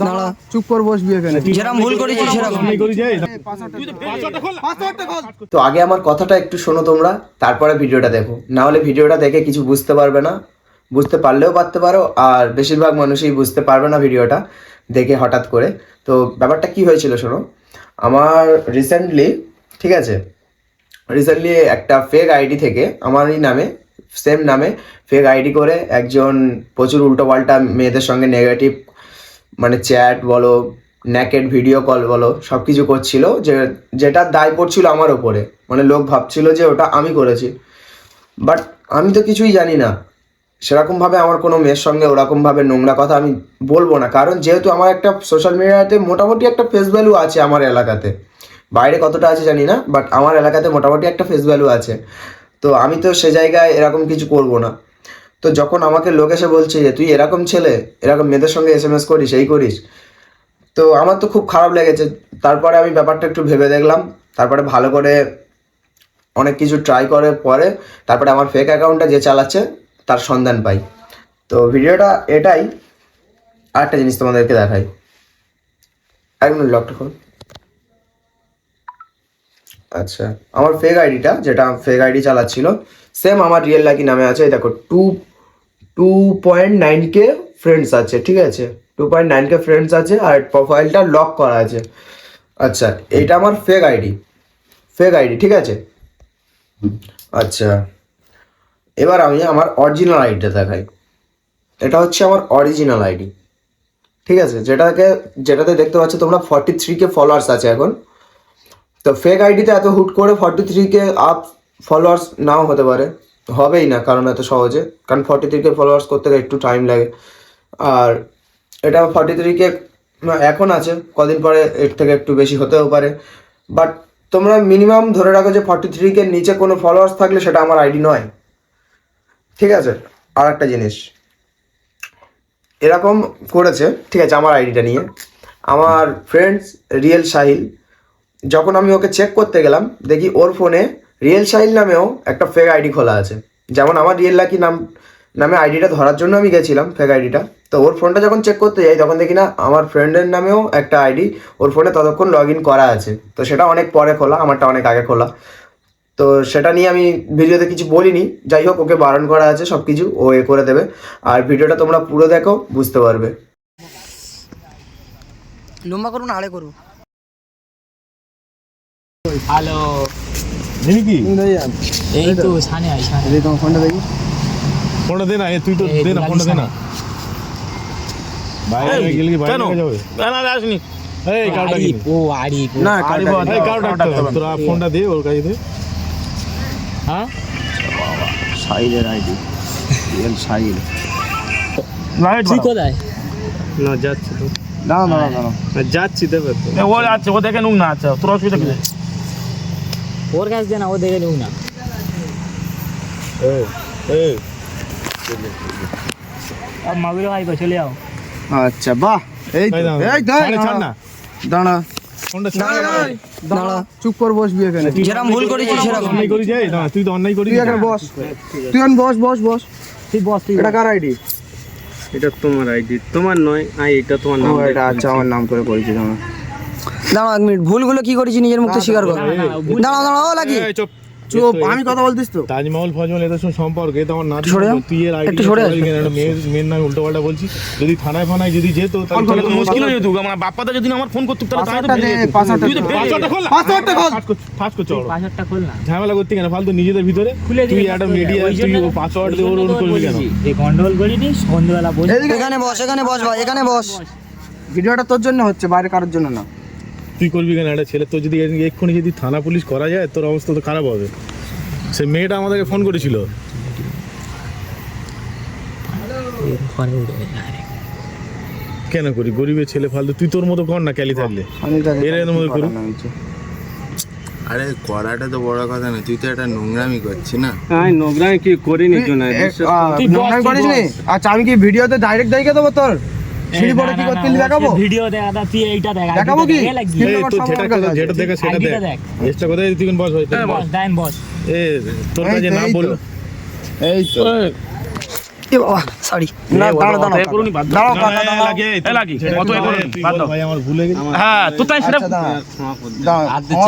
দাঁড়া চুপ করে বসবি এখানে। যেরকম ভুল করেছি সেরকম। তো আগে আমার কথাটা একটু শোনো তোমরা তারপরে ভিডিওটা দেখো। না হলে ভিডিওটা দেখে কিছু বুঝতে পারবে না। বুঝতে পারলেও পারতে পারো আর বেশিরভাগ মানুষই বুঝতে পারবে না ভিডিওটা দেখে হঠাৎ করে। তো ব্যাপারটা কি হয়েছিল শোনো আমার রিসেন্টলি ঠিক আছে? রিসেন্টলি একটা ফেক আইডি থেকে আমারই নামে সেম নামে ফেক আইডি করে একজন প্রচুর উল্টোপাল্টা মেয়েদের সঙ্গে নেগেটিভ মানে চ্যাট বলো নেকেড ভিডিও কল বলো সব কিছু করছিল যে যেটার দায় পড়ছিল আমার ওপরে মানে লোক ভাবছিল যে ওটা আমি করেছি। বাট আমি তো কিছুই জানি না। সেরকমভাবে আমার কোনো মেয়ের সঙ্গে ওরকমভাবে নোংরা কথা আমি বলব না। কারণ যেহেতু আমার একটা সোশ্যাল মিডিয়াতে মোটামুটি একটা ফেস ভ্যালু আছে আমার এলাকাতে। বাইরে কতটা আছে জানি না বাট আমার এলাকাতে মোটামুটি একটা ফেস ভ্যালু আছে। তো আমি তো সে জায়গায় এরকম কিছু করব না। তো যখন আমাকে লোক এসে বলছে যে, তুই এরকম ছেলে, এরকম মেয়েদের সঙ্গে এস এম এস করিস, এই করিস? তো আমার তো খুব খারাপ লেগেছে। তারপরে আমি ব্যাপারটা একটু ভেবে দেখলাম। তারপরে ভালো করে অনেক কিছু ট্রাই করে পরে তারপরে আমার ফেক অ্যাকাউন্টটা যে চালাচ্ছে, তার সন্ধান পাই। তো ভিডিওটা এটাই। আরেকটা জিনিস তোমাদেরকে দেখাই। এক মিনিট লকটা আচ্ছা আমার ফেক আইডিটা যেটা ফেক আইডি চালাচ্ছিল সেম আমার রিয়েল লাকি নামে আছে দেখো two two point nine K friends আছে, ঠিক আছে? Two point nine K friends আছে, আর প্রোফাইলটা লক করা আছে। আচ্ছা এটা আমার ফেক আইডি ফেক আইডি ঠিক আছে? আচ্ছা এবার আমি আমার অরিজিনাল আইডিটা দেখাই। এটা হচ্ছে আমার অরিজিনাল আইডি ঠিক আছে? যেটাকে, যেটাতে দেখতে পাচ্ছ তোমরা ফর্টি থ্রি কে ফলোয়ার্স আছে এখন। তো ফেক আইডিতে এত হুট করে forty three K up followers নাও হতে পারে। হবেই না, কারণ এত সহজে। কারণ ফর্টি থ্রিকে ফলোয়ার্স করতে গেলে একটু টাইম লাগে। আর এটা ফর্টি থ্রিকে এখন আছে, কদিন পরে এর থেকে একটু বেশি হতেও পারে। বাট তোমরা মিনিমাম ধরে রাখো যে ফর্টি থ্রিকে নিচে কোনো ফলোয়ার্স থাকলে সেটা আমার আইডি নয়। ঠিক আছে? আর একটা জিনিস। এরকম করেছে, ঠিক আছে, আমার আইডিটা নিয়ে। আমার ফ্রেন্ডস রিয়েল সাহিল যখন আমি ওকে চেক করতে গেলাম, দেখি ওর ফোনে রিয়েল সাহিল নামেও একটা ফেক আইডি খোলা আছে। যেমন আমার রিয়েল লাকি নাম, নামে আইডিটা ধরার জন্য আমি গেছিলাম ফেক আইডিটা তো ওর ফোনটা যখন চেক করতে যাই, তখন দেখি না, আমার ফ্রেন্ডের নামেও একটা আইডি ওর ফোনে ততক্ষণ লগ ইন করা আছে। তো সেটা অনেক পরে খোলা, আমারটা অনেক আগে খোলা। তো সেটা নিয়ে আমি ভিডিওতে কিছু বলিনি। যাই হোক, ওকে বারণ করা আছে সব কিছু ও এ করে দেবে। আর ভিডিওটা তোমরা পুরো দেখো, বুঝতে পারবে। লম্বা করুন আড়ে করব? হ্যালো। দেখি এই তো সানে আই এই তোমার ফোনটা দেখি। ফোনটা দে না এ তুই তো দে না ফোনটা দে না। না বাইরে হয়ে গেলে কি বাইরে যাবে না না আসনি। এই কাউটা কি? ও আরি। না এই কাউটা তোরা ফোনটা দে ওর কাছে দে। হ্যাঁ? সাহিলের আইডি। রিয়েল সাহিল। তুই কোথায়? না যাচ্ছি তো। দাঁড়া দাঁড়া না, যাচ্ছি দেবে তো। ও আছে ও দেখে নুক না আচ্ছা তোর অসুবিধা কি? ওর কাছে দে না ও দেখে নিউ না। এই এই। মাগুরে ভাই চলে যাও। আচ্ছা বাহ। এই এই দাঁড়া, ছাড়, ছাড় না। দাঁড়া। ফোনটা ছাড়। না। দাঁড়া চুপ করে বসবি এখানে। যেরকম ভুল করেছি সেরকম। অন্যায় করি তুই তো অন্যায় করি তুই এখানে বস। তুই এখন বস বস বস। তুই বস তুই এটা কার আইডি? এটা তোমার আইডি। তোমার নয় আই এটা তোমার নাম। এটা আচ্ছা আমার নাম করে পরিচিত আমার। দাঁড়াও এক মিনিট ভুলগুলো কি করেছি নিজের মুখে স্বীকার কর? দাঁড়াও দাঁড়াও ও লাগি। চুপ চুপ আমি কথা বলতিস তো। তাজমহল ফজমহল এদের সঙ্গে সম্পর্ক এ তো আমার নাতি সরে। তুই এর আইডি একটু সরে মেয়ের মেয়ের নামে উল্টো পাল্টা বলছি যদি থানায় ফানায় যদি যেত তাহলে তো মুশকিল হয়ে যেত আমার বাপ্পাটা যদি আমার ফোন করতে তাহলে তাহলে তো পাসওয়ার্ডটা দে পাসওয়ার্ডটা তুই তো পাসওয়ার্ডটা খোল। পাসওয়ার্ডটা খোল। ফাঁস করছ ফাঁস পাসওয়ার্ডটা খোল না। ঝামেলা করতে কেন? ফালতু নিজেদের ভিতরে। খুলে তুই একটা মিডিয়া তুই পাসওয়ার্ড দিয়ে ওর করবি কেন? এই গন্ডগোল করি নি সন্ধ্যেবেলা বসে এখানে বস এখানে বস ভাই এখানে বস। ভিডিওটা তোর জন্য হচ্ছে বাইরে কারোর জন্য না তুই করবি কেন? একটা ছেলে তো যদি এক্ষুনি যদি থানা পুলিশ করা যায় তোর অবস্থা তো খারাপ হবে। সে মেয়েটা আমাদেরকে ফোন করেছিল। কেন করি? গরিবের ছেলে ফালতু। তুই তোর মতো কর না ক্যালি থাকলে। এর করুন। আরে করাটা তো বড় কথা না। তুই তো একটা নোংরামি করছিস না? আমি নোংরামি কি করিনি তুই নোংরামি করিস নি আচ্ছা আমি কি ভিডিওতে ডাইরেক্ট দেখে দেবো তোর? সিঁড়ি পরে কি করতে দেখাবো? ভিডিও দেখা দা তুই এইটা দেখ দেখাবো কি? যেটা যেটা দেখা সেটা দেখ। তুই বস বস। বস। ডাইন বস। এ তোর কাছে না এই তো। বলল। এই তো। এ বাবা সরি না দাঁড়াও দাঁড়াও দাঁড়াও কাকা দাঁড়াও ভাই আমার ভুলে গেছে। হ্যাঁ তো তাই সেটা আচ্ছা, ক্ষমা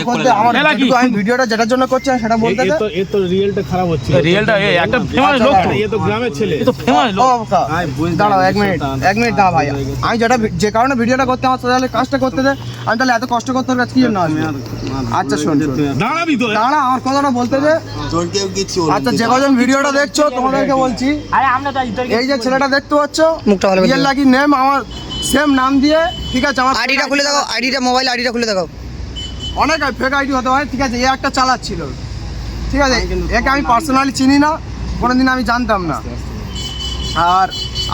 করে। আমার আমি ভিডিওটা যেটার জন্য করছি সেটা বলতে দে তো এ তো রিয়েলটা খারাপ হচ্ছে। রিয়েলটা এই একটা ফেমাস লোক এ তো গ্রামের ছেলে। এ তো ফেমাস লোক। বাবা, আয়, বুঝতে দাঁড়াও এক মিনিট তাহলে- এক মিনিট দাঁড়া ভাই। আমি যেটা যে কারণে ভিডিওটা করতে আমার তাহলে কাজটা করতে দে আমি তাহলে এত কষ্ট করতে হবে কি জন্য আসবে? আচ্ছা শোন শোন। দাঁড়াবি তো। দাঁড়া আমার কথাটা বলতে দে। তোর কেউ কিছু আচ্ছা যে কজন ভিডিওটা দেখছ তোমাদেরকে বলছি। আরে আমরা এই যে ছেলেটা দেখতে পাচ্ছ? মুখটা ভালো রিয়েল লাকি নেম আমার সেম নাম দিয়ে ঠিক আছে আমার আইডিটা খুলে দেখো আইডিটা মোবাইল আইডিটা খুলে দেখো অনেক ফেক আইডি হতে পারে ঠিক আছে এ একটা চালাচ্ছিল। ঠিক আছে একে আমি পার্সোনালি চিনি না কোনোদিন আমি জানতাম না। আর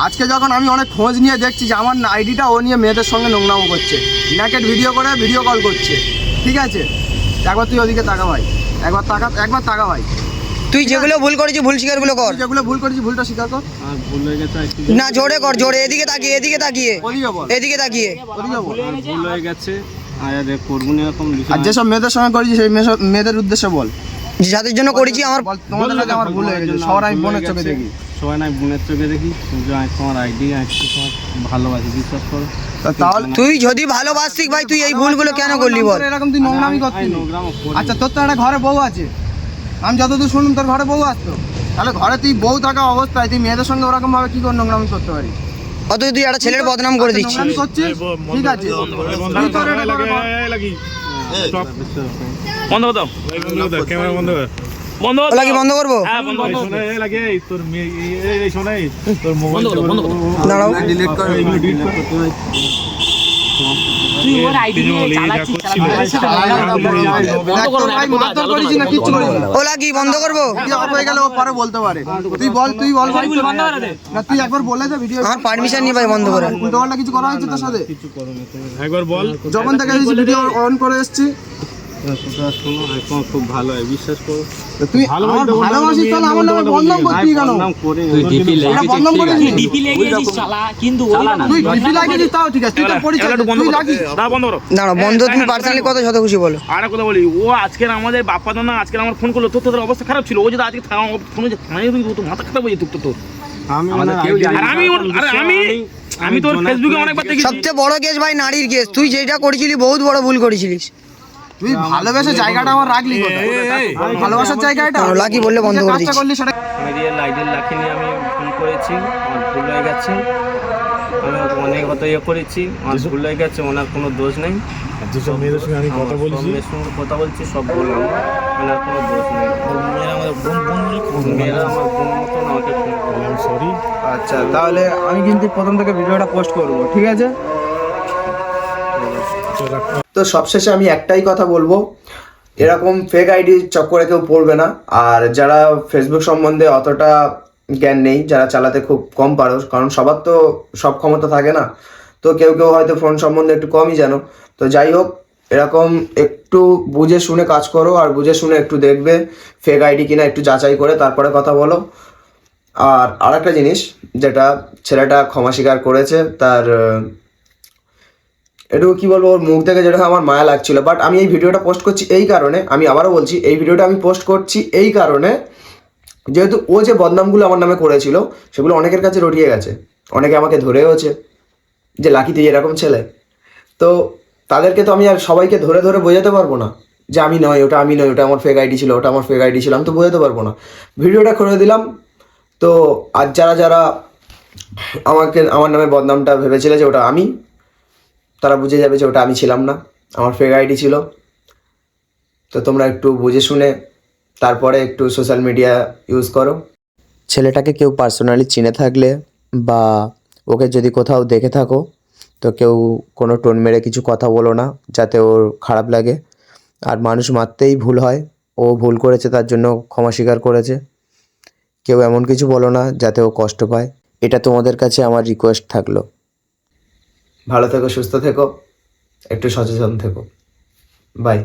আজকে যখন আমি অনেক খোঁজ নিয়ে দেখছি যে আমার আইডিটা ও নিয়ে মেয়েদের সঙ্গে নোংরামো করছে নেকেট ভিডিও করে ভিডিও কল করছে ঠিক আছে? একবার তুই ওদিকে তাকা ভাই একবার তাকা একবার তাকা ভাই। তুই যেগুলো ভুল করেছিস ভুল স্বীকারগুলো কর। যেগুলো ভুল করেছিস ভুলটা স্বীকার কর। আর ভুল হয়ে গেছে না জোরে কর জোরে। এদিকে তাকিয়ে এদিকে তাকিয়ে। এদিকে তাকিয়ে। আর ভুল হয়ে গেছে। আর আর করব না এরকম বিষয় আর যেসব মেয়েদের সঙ্গে করেছিস সেই মেয়েদের উদ্দেশ্যে বল। যাদের জন্য করেছি আমার তোমাদের সাথে আমার ভুল হয়ে গেছে। সবার আমি বোনের চোখে দেখি। সবাই না বোনের চোখে দেখি। তোমার আইডি একটু তোমার ভালোবাসি বিশ্বাস করো। তাহলে তুই যদি ভালোবাসতিক ভাই তুই এই ভুলগুলো কেন করলি বল? এরকম তুই নোংরামি করতি নোংরামও করি আচ্ছা তোর তো একটা ঘরে বউ আছে। আমি যতদূর শুনুন তোর ঘরে বউ আসতো। তাহলে ঘরে তুই বউ থাকা অবস্থায় তুই মেয়েদের সঙ্গে ওরকম ভাবে কি করে নোংরামি করতে পারি অত তুই একটা ছেলের বদনাম করে দিচ্ছিস। ঠিক আছে। তুই তোর এটা করে বল। বন্ধ করে ক্যামেরা বন্ধ কর। বন্ধ করে ওলা কি বন্ধ করব? হ্যাঁ বন্ধ এই করে লাগে এই তোর মেয়ে এই- এই- এই তোর মোবাইল বন্ধ করো, বন্ধ করো। দাঁড়াও। ডিলিট কর তুই ওর আইডি ওলা কি বন্ধ করব হয়ে গেলে ও পরে বলতে পারে তুই বল তুই বল ভাই তুই না একবার বলে দে ভিডিও আমার পারমিশন নিয়ে ভাই বন্ধ করে উল্টো পাল্টা কিছু করা হয়েছে তোর সাথে একবার বল যখন থেকে ভিডিও অন করে এসেছি কথা শোনো আর খুব ভালো হয় বিশ্বাস করো। তুই আমার ভালোবাসিস তাহলে আমার নামে বদনাম করতি কেন নাম করে এটা বদনাম করে তুই ডিপি লেগেছিস চালা কিন্তু তুই ডিপি লাগিয়েছিস তাও ঠিক আছে। তুই তোর পরিচয় তুই লাগিস দাও বন্ধ করো। দাঁড়াও বন্ধ তুমি পার্সোনালি কত শত খুশি বলো? আর কথা বলি ও আজকের আমাদের বাপ্পা দানা আজকের আমার ফোন করল তোর তোদের অবস্থা খারাপ ছিল। ও যদি আজকে ফোনে যে থানায় তো মাথা খারাপ হয়ে যেত তোর আমি ওনার ID আর আমি আমি আমি তোর ফেসবুকে অনেকবার দেখেছি। সবচেয়ে বড় কেস ভাই নারীর কেস তুই যেটা করেছিলি বহুত বড় ভুল করেছিলিস। তুই ভালোবেসে জায়গাটা আমার রাখলি কোথায়? ভালোবাসার জায়গা এটা দাঁড়াও, লাকি বললে বন্ধ করে দিচ্ছি। করলি সেটা আমি রিয়েল আইডির লাখি নিয়ে আমি ফোন করেছি। আমার ভুল হয়ে গেছে। আমি অনেক কথা ইয়ে করেছি। আমার ভুল হয়ে গেছে ওনার কোনো দোষ নেই। যেসব মেয়েদের সঙ্গে আমি কথা বলছি। মেয়ের সঙ্গে কথা বলছি সব বললাম ওনার কোনো দোষ নেই। মেয়েরা আমার বোন মতন আমাকে ফোন সরি আচ্ছা তাহলে আমি কিন্তু প্রথম থেকে ভিডিওটা পোস্ট করব ঠিক আছে? তো সবশেষে আমি একটাই কথা বলব, এরকম ফেক আইডি চক্করে কেউ পড়বে না। আর যারা ফেসবুক সম্বন্ধে অতটা জ্ঞান নেই, যারা চালাতে খুব কম পারো, কারণ সবার তো সব ক্ষমতা থাকে না। তো কেউ কেউ হয়তো ফোন সম্বন্ধে একটু কমই জানো। তো যাই হোক, এরকম একটু বুঝে শুনে কাজ করো, আর বুঝে শুনে একটু দেখবে ফেক আইডি কিনা একটু যাচাই করে, তারপরে কথা বলো। আর আরেকটা জিনিস, যেটা ছেলেটা ক্ষমা স্বীকার করেছে, তার একটু কি বলব? ওর মুখ থেকে যেটা আমার মায়া লাগছিল। বাট আমি এই ভিডিওটা পোস্ট করছি এই কারণে, আমি আবারও বলছি, এই ভিডিওটা আমি পোস্ট করছি এই কারণে যেহেতু ও যে বদনামগুলো আমার নামে করেছিল, সেগুলো অনেকের কাছে রটিয়ে গেছে। অনেকে আমাকে ধরেওছে যে, লাকি, তুই এরকম ছেলে? তো তাদেরকে তো আমি আর সবাইকে ধরে ধরে বোঝাতে পারব না যে, আমি নয়, ওটা আমি নয়, ওটা আমার ফেক আইডি ছিল, ওটা আমার ফেক আইডি ছিল। আমি তো বোঝাতে পারব না। ভিডিওটা করে দিলাম। তো আর যারা যারা আমাকে, আমার নামে বদনামটা ভেবেছিলে যে, ওটা আমি তারা বুঝে যাবে যে ওটা আমি ছিলাম না। আমার ফেক আইডি ছিল। তো তোমরা একটু বুঝে শুনে তারপরে একটু সোশ্যাল মিডিয়া ইউজ করো। ছেলেটাকে কেউ পার্সোনালি চিনে থাকলে বা ওকে যদি কোথাও দেখে থাকো, তো কেউ কোনো টোন মেরে কিছু কথা বলো না, যাতে ওর খারাপ লাগে। আর মানুষ মারতেই ভুল হয়। ও ভুল করেছে, তার জন্য ক্ষমা স্বীকার করেছে। কেউ এমন কিছু বলো না, যাতে ও কষ্ট পায়। এটা তোমাদের কাছে আমার রিকোয়েস্ট থাকল। ভালো থেকো সুস্থ থেকো একটু সচেতন থেকো। বাই